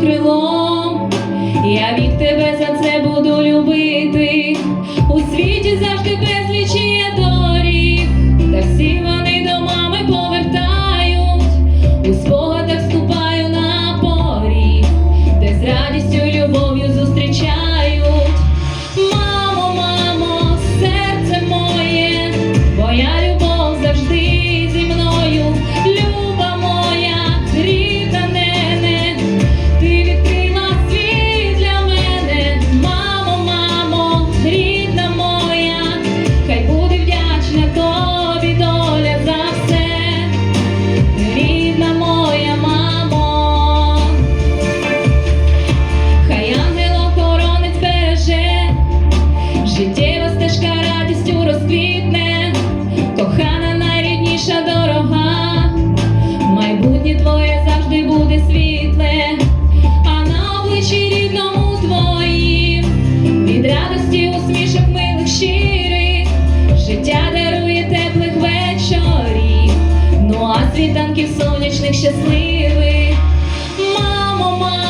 крило. Світанків сонячних щасливих. Мамо, мамо,